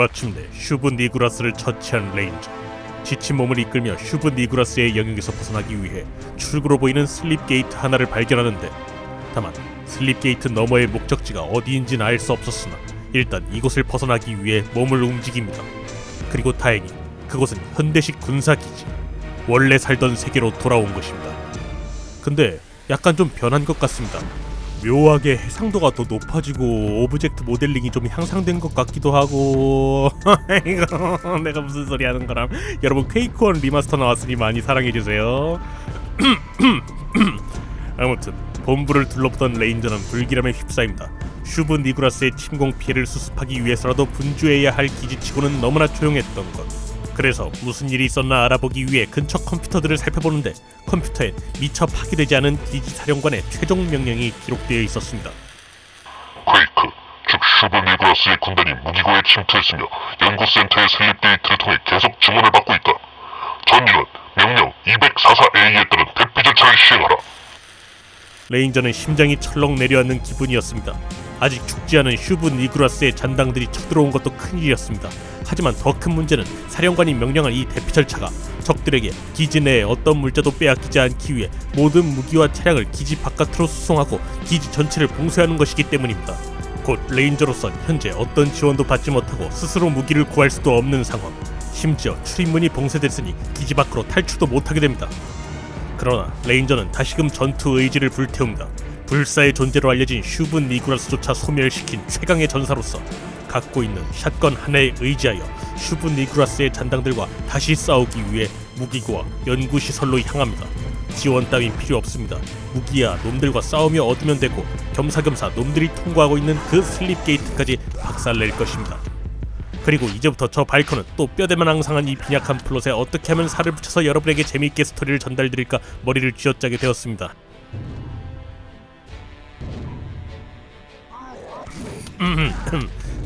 마침내 슈브 니구라스를 처치한 레인저. 지친 몸을 이끌며 슈브 니구라스의 영역에서 벗어나기 위해 출구로 보이는 슬립 게이트 하나를 발견하는데 다만 슬립 게이트 너머의 목적지가 어디인지는 알 수 없었으나 일단 이곳을 벗어나기 위해 몸을 움직입니다. 그리고 다행히 그곳은 현대식 군사기지 원래 살던 세계로 돌아온 것입니다. 근데 약간 좀 변한 것 같습니다. 묘하게 해상도가 더 높아지고 오브젝트 모델링이 좀 향상된 것 같기도 하고. 이거 내가 무슨 소리 하는 거람. 여러분 퀘이크1 리마스터 나왔으니 많이 사랑해주세요. 아무튼 본부를 둘러보던 레인저는 불길함에 휩싸입니다. 슈브 니그라스의 침공 피해를 수습하기 위해서라도 분주해야 할 기지치고는 너무나 조용했던 것 그래서 무슨 일이 있었나 알아보기 위해 근처 컴퓨터들을 살펴보는데 컴퓨터엔 미처 파괴되지 않은 기지 사령관의 최종 명령이 기록되어 있었습니다. 퀘이크, 즉 슈브 니그라스의 군단이 무기고에 침투했으며 연구센터의 슬립 데이트를 통해 계속 증언을 받고 있다. 전인은 명령 244A에 따른 대피 절차를 시행하라. 레인저는 심장이 철렁 내려앉는 기분이었습니다. 아직 죽지 않은 슈브 니그라스의 잔당들이 쳐들어온 것도 큰일이었습니다. 하지만 더 큰 문제는 사령관이 명령한 이 대피 절차가 적들에게 기지 내에 어떤 물자도 빼앗기지 않기 위해 모든 무기와 차량을 기지 바깥으로 수송하고 기지 전체를 봉쇄하는 것이기 때문입니다. 곧 레인저로선 현재 어떤 지원도 받지 못하고 스스로 무기를 구할 수도 없는 상황. 심지어 출입문이 봉쇄됐으니 기지 밖으로 탈출도 못하게 됩니다. 그러나 레인저는 다시금 전투 의지를 불태웁니다. 불사의 존재로 알려진 슈브 니그라스조차 소멸시킨 최강의 전사로서 갖고 있는 샷건 하나에 의지하여 슈브 니그라스의 잔당들과 다시 싸우기 위해 무기고와 연구시설로 향합니다. 지원 따윈 필요 없습니다. 무기야 놈들과 싸우며 얻으면 되고 겸사겸사 놈들이 통과하고 있는 그 슬립 게이트까지 박살낼 것입니다. 그리고 이제부터 저 발코는 또 뼈대만 앙상한 이 빈약한 플롯에 어떻게 하면 살을 붙여서 여러분에게 재미있게 스토리를 전달드릴까 머리를 쥐어짜게 되었습니다. 음,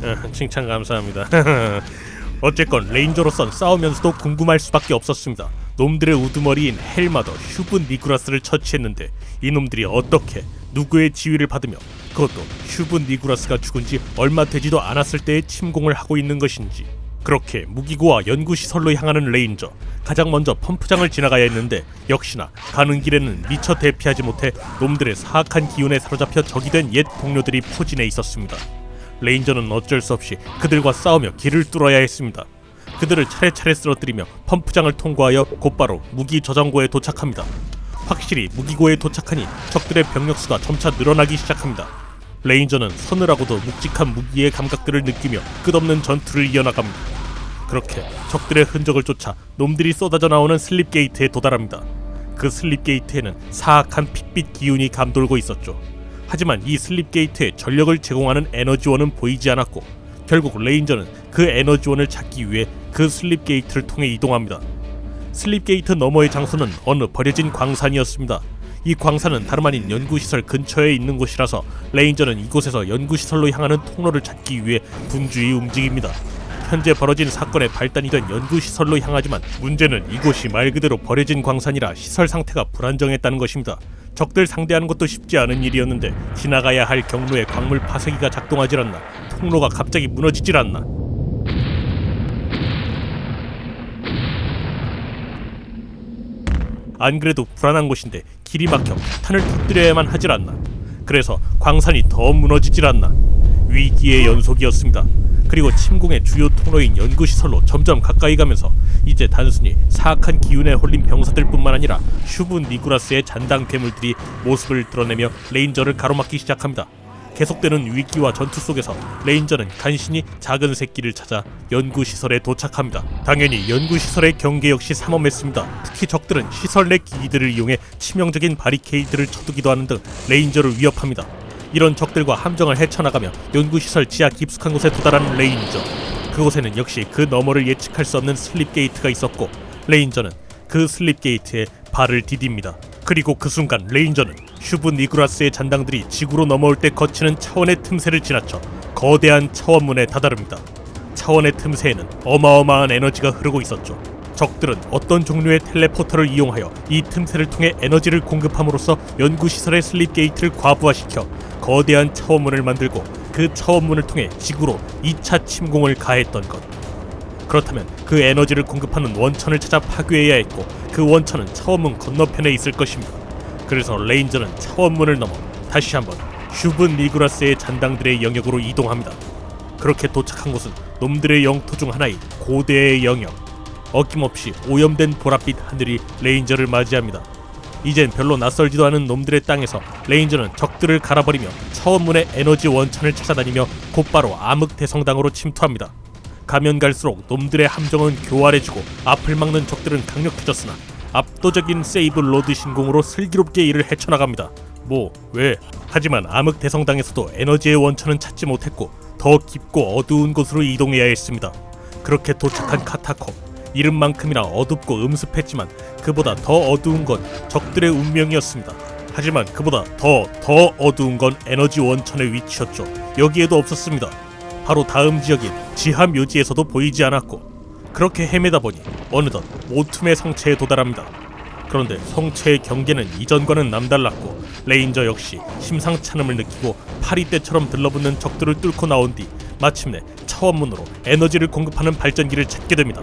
어, 칭찬 감사합니다. 어쨌건 레인저로선 싸우면서도 궁금할 수밖에 없었습니다. 놈들의 우두머리인 헬마더 슈브 니구라스를 처치했는데 이 놈들이 어떻게 누구의 지휘를 받으며 그것도 슈브 니구라스가 죽은 지 얼마 되지도 않았을 때의 침공을 하고 있는 것인지 그렇게 무기고와 연구시설로 향하는 레인저 가장 먼저 펌프장을 지나가야 했는데 역시나 가는 길에는 미처 대피하지 못해 놈들의 사악한 기운에 사로잡혀 적이 된 옛 동료들이 포진해 있었습니다. 레인저는 어쩔 수 없이 그들과 싸우며 길을 뚫어야 했습니다. 그들을 차례차례 쓰러뜨리며 펌프장을 통과하여 곧바로 무기 저장고에 도착합니다. 확실히 무기고에 도착하니 적들의 병력 수가 점차 늘어나기 시작합니다. 레인저는 서늘하고도 묵직한 무기의 감각들을 느끼며 끝없는 전투를 이어나갑니다. 그렇게 적들의 흔적을 쫓아 놈들이 쏟아져 나오는 슬립 게이트에 도달합니다. 그 슬립 게이트에는 사악한 핏빛 기운이 감돌고 있었죠. 하지만 이 슬립 게이트에 전력을 제공하는 에너지원은 보이지 않았고 결국 레인저는 그 에너지원을 찾기 위해 그 슬립 게이트를 통해 이동합니다. 슬립 게이트 너머의 장소는 어느 버려진 광산이었습니다. 이 광산은 다름 아닌 연구시설 근처에 있는 곳이라서 레인저는 이곳에서 연구시설로 향하는 통로를 찾기 위해 분주히 움직입니다. 현재 벌어진 사건의 발단이 된 연구시설로 향하지만 문제는 이곳이 말 그대로 버려진 광산이라 시설 상태가 불안정했다는 것입니다. 적들 상대하는 것도 쉽지 않은 일이었는데 지나가야 할 경로에 광물 파쇄기가 작동하질 않나 통로가 갑자기 무너지질 않나 안 그래도 불안한 곳인데 길이 막혀 탄을 터뜨려야만 하질 않나. 그래서 광산이 더 무너지질 않나. 위기의 연속이었습니다. 그리고 침공의 주요 통로인 연구시설로 점점 가까이 가면서 이제 단순히 사악한 기운에 홀린 병사들뿐만 아니라 슈브 니구라스의 잔당 괴물들이 모습을 드러내며 레인저를 가로막기 시작합니다. 계속되는 위기와 전투 속에서 레인저는 간신히 작은 새끼를 찾아 연구시설에 도착합니다. 당연히 연구시설의 경계 역시 삼엄했습니다. 특히 적들은 시설 내 기기들을 이용해 치명적인 바리케이드를 쳐두기도 하는 등 레인저를 위협합니다. 이런 적들과 함정을 헤쳐나가며 연구시설 지하 깊숙한 곳에 도달한 레인저. 그곳에는 역시 그 너머를 예측할 수 없는 슬립 게이트가 있었고 레인저는 그 슬립 게이트에 발을 디딥니다. 그리고 그 순간 레인저는 슈브 니그라스의 잔당들이 지구로 넘어올 때 거치는 차원의 틈새를 지나쳐 거대한 차원문에 다다릅니다. 차원의 틈새에는 어마어마한 에너지가 흐르고 있었죠. 적들은 어떤 종류의 텔레포터를 이용하여 이 틈새를 통해 에너지를 공급함으로써 연구시설의 슬립 게이트를 과부하시켜 거대한 차원문을 만들고 그 차원문을 통해 지구로 2차 침공을 가했던 것. 그렇다면 그 에너지를 공급하는 원천을 찾아 파괴해야 했고 그 원천은 차원문 건너편에 있을 것입니다. 그래서 레인저는 차원문을 넘어 다시 한번 슈븐 니그라스의 잔당들의 영역으로 이동합니다. 그렇게 도착한 곳은 놈들의 영토 중 하나인 고대의 영역. 어김없이 오염된 보랏빛 하늘이 레인저를 맞이합니다. 이젠 별로 낯설지도 않은 놈들의 땅에서 레인저는 적들을 갈아버리며 차원문의 에너지 원천을 찾아다니며 곧바로 암흑 대성당으로 침투합니다. 가면 갈수록 놈들의 함정은 교활해지고 앞을 막는 적들은 강력해졌으나 압도적인 세이브 로드 신공으로 슬기롭게 이를 헤쳐나갑니다. 뭐 왜? 하지만 암흑 대성당에서도 에너지의 원천은 찾지 못했고 더 깊고 어두운 곳으로 이동해야 했습니다. 그렇게 도착한 카타콤 이름만큼이나 어둡고 음습했지만 그보다 더 어두운 건 적들의 운명이었습니다. 하지만 그보다 더 더 어두운 건 에너지 원천의 위치였죠. 여기에도 없었습니다. 바로 다음 지역인 지하 묘지에서도 보이지 않았고 그렇게 헤매다 보니 어느덧 오툼의 성체에 도달합니다. 그런데 성체의 경계는 이전과는 남달랐고 레인저 역시 심상찮음을 느끼고 파리떼처럼 들러붙는 적들을 뚫고 나온 뒤 마침내 차원문으로 에너지를 공급하는 발전기를 찾게 됩니다.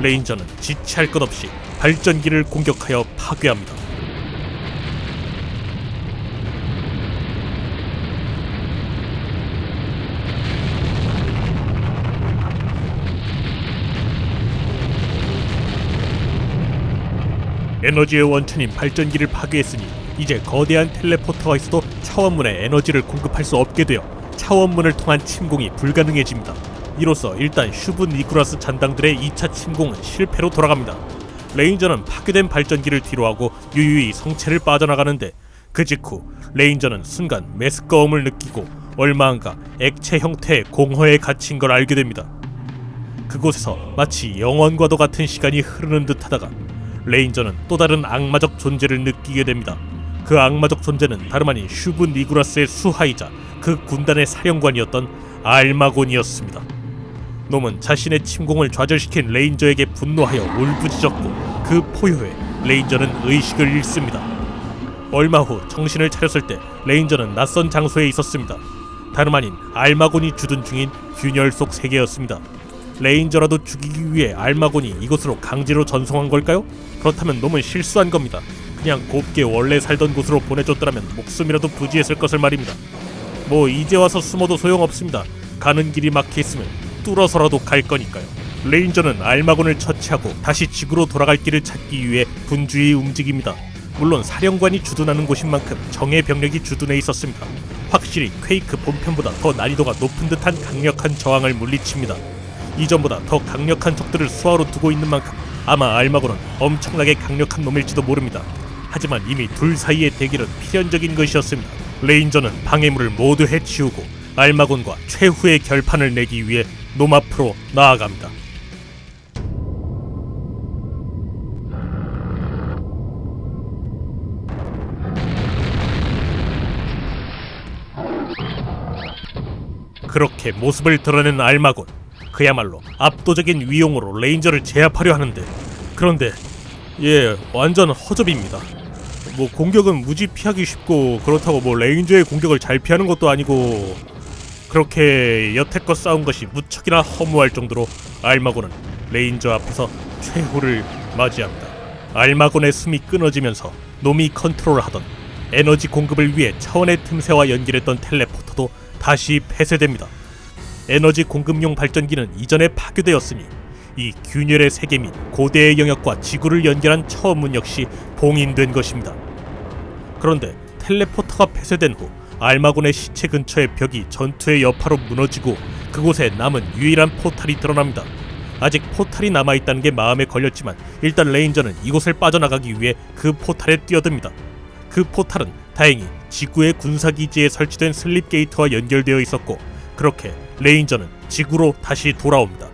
레인저는 지체할 것 없이 발전기를 공격하여 파괴합니다. 에너지의 원천인 발전기를 파괴했으니 이제 거대한 텔레포터가 있어도 차원문에 에너지를 공급할 수 없게 되어 차원문을 통한 침공이 불가능해집니다. 이로써 일단 슈브 니쿠라스 잔당들의 2차 침공은 실패로 돌아갑니다. 레인저는 파괴된 발전기를 뒤로하고 유유히 성체를 빠져나가는데 그 직후 레인저는 순간 메스꺼움을 느끼고 얼마 안가 액체 형태의 공허에 갇힌 걸 알게 됩니다. 그곳에서 마치 영원과도 같은 시간이 흐르는 듯하다가 레인저는 또 다른 악마적 존재를 느끼게 됩니다. 그 악마적 존재는 다름 아닌 슈브 니구라스의 수하이자 그 군단의 사령관이었던 알마곤이었습니다. 놈은 자신의 침공을 좌절시킨 레인저에게 분노하여 울부짖었고 그 포효에 레인저는 의식을 잃습니다. 얼마 후 정신을 차렸을 때 레인저는 낯선 장소에 있었습니다. 다름 아닌 알마곤이 주둔 중인 균열 속 세계였습니다. 레인저라도 죽이기 위해 알마곤이 이곳으로 강제로 전송한 걸까요? 그렇다면 놈은 실수한 겁니다. 그냥 곱게 원래 살던 곳으로 보내줬더라면 목숨이라도 부지했을 것을 말입니다. 뭐 이제 와서 숨어도 소용없습니다. 가는 길이 막혀 있으면 뚫어서라도 갈 거니까요. 레인저는 알마곤을 처치하고 다시 지구로 돌아갈 길을 찾기 위해 분주히 움직입니다. 물론 사령관이 주둔하는 곳인 만큼 정예 병력이 주둔해 있었습니다. 확실히 퀘이크 본편보다 더 난이도가 높은 듯한 강력한 저항을 물리칩니다. 이전보다 더 강력한 적들을 수하로 두고 있는 만큼 아마 알마곤은 엄청나게 강력한 놈일지도 모릅니다. 하지만 이미 둘 사이의 대결은 필연적인 것이었습니다. 레인저는 방해물을 모두 해치우고 알마곤과 최후의 결판을 내기 위해 놈 앞으로 나아갑니다. 그렇게 모습을 드러낸 알마곤 그야말로 압도적인 위용으로 레인저를 제압하려 하는데 그런데 예 완전 허접입니다 뭐 공격은 무지 피하기 쉽고 그렇다고 뭐 레인저의 공격을 잘 피하는 것도 아니고 그렇게 여태껏 싸운 것이 무척이나 허무할 정도로 알마곤은 레인저 앞에서 최후를 맞이합니다 알마곤의 숨이 끊어지면서 놈이 컨트롤하던 에너지 공급을 위해 차원의 틈새와 연결했던 텔레포터도 다시 폐쇄됩니다 에너지 공급용 발전기는 이전에 파괴되었으니 이 균열의 세계 및 고대의 영역과 지구를 연결한 처음문 역시 봉인된 것입니다. 그런데 텔레포터가 폐쇄된 후 알마곤의 시체 근처의 벽이 전투의 여파로 무너지고 그곳에 남은 유일한 포탈이 드러납니다. 아직 포탈이 남아있다는 게 마음에 걸렸지만 일단 레인저는 이곳을 빠져나가기 위해 그 포탈에 뛰어듭니다. 그 포탈은 다행히 지구의 군사기지에 설치된 슬립 게이트와 연결되어 있었고 그렇게 레인저는 지구로 다시 돌아옵니다.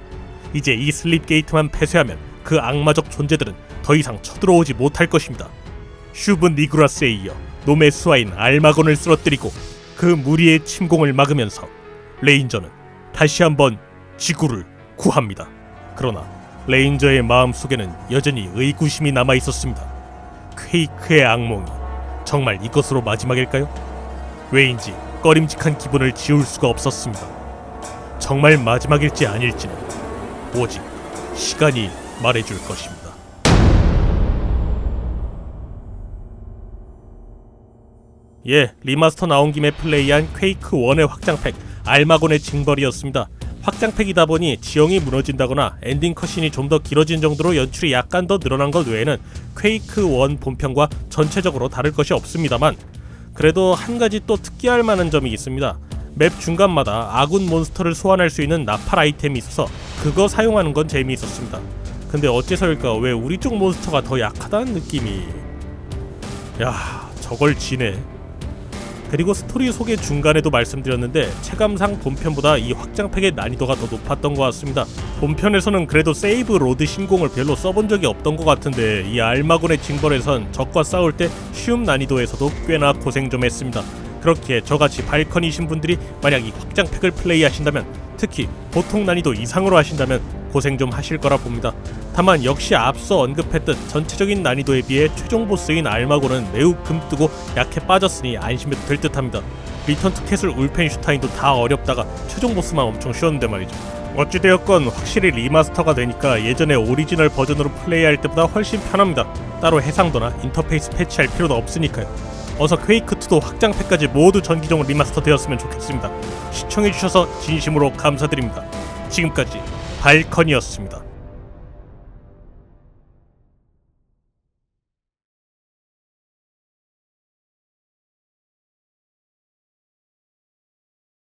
이제 이 슬립 게이트만 폐쇄하면 그 악마적 존재들은 더 이상 쳐들어오지 못할 것입니다. 슈브 니그라스에 이어 놈의 수하인 알마곤을 쓰러뜨리고 그 무리의 침공을 막으면서 레인저는 다시 한번 지구를 구합니다. 그러나 레인저의 마음 속에는 여전히 의구심이 남아 있었습니다. 퀘이크의 악몽이 정말 이것으로 마지막일까요? 왜인지 꺼림직한 기분을 지울 수가 없었습니다. 정말 마지막일지 아닐지는 오직 시간이 말해줄 것입니다. 예, 리마스터 나온 김에 플레이한 퀘이크 1의 확장팩 알마곤의 징벌이었습니다. 확장팩이다 보니 지형이 무너진다거나 엔딩 컷신이 좀 더 길어진 정도로 연출이 약간 더 늘어난 것 외에는 퀘이크 1 본편과 전체적으로 다를 것이 없습니다만 그래도 한 가지 또 특기할 만한 점이 있습니다. 맵 중간마다 아군 몬스터를 소환할 수 있는 나팔 아이템이 있어서 그거 사용하는 건 재미있었습니다. 근데 어째서일까 왜 우리 쪽 몬스터가 더 약하다는 느낌이 야 저걸 지네 그리고 스토리 소개 중간에도 말씀드렸는데 체감상 본편보다 이 확장팩의 난이도가 더 높았던 것 같습니다. 본편에서는 그래도 세이브 로드 신공을 별로 써본 적이 없던 것 같은데 이 알마곤의 징벌에선 적과 싸울 때 쉬움 난이도에서도 꽤나 고생 좀 했습니다. 그렇기에 저같이 발컨이신 분들이 만약 이 확장팩을 플레이하신다면 특히 보통 난이도 이상으로 하신다면 고생 좀 하실 거라 봅니다. 다만 역시 앞서 언급했듯 전체적인 난이도에 비해 최종 보스인 알마고는 매우 금뜨고 약해 빠졌으니 안심해도 될 듯합니다. 리턴 투 캣을 울펜슈타인도 다 어렵다가 최종 보스만 엄청 쉬웠는데 말이죠. 어찌되었건 확실히 리마스터가 되니까 예전에 오리지널 버전으로 플레이할 때보다 훨씬 편합니다. 따로 해상도나 인터페이스 패치할 필요도 없으니까요. 어서 퀘이크2도 확장팩까지 모두 전기적으로 리마스터 되었으면 좋겠습니다. 시청해주셔서 진심으로 감사드립니다. 지금까지 발컨이었습니다.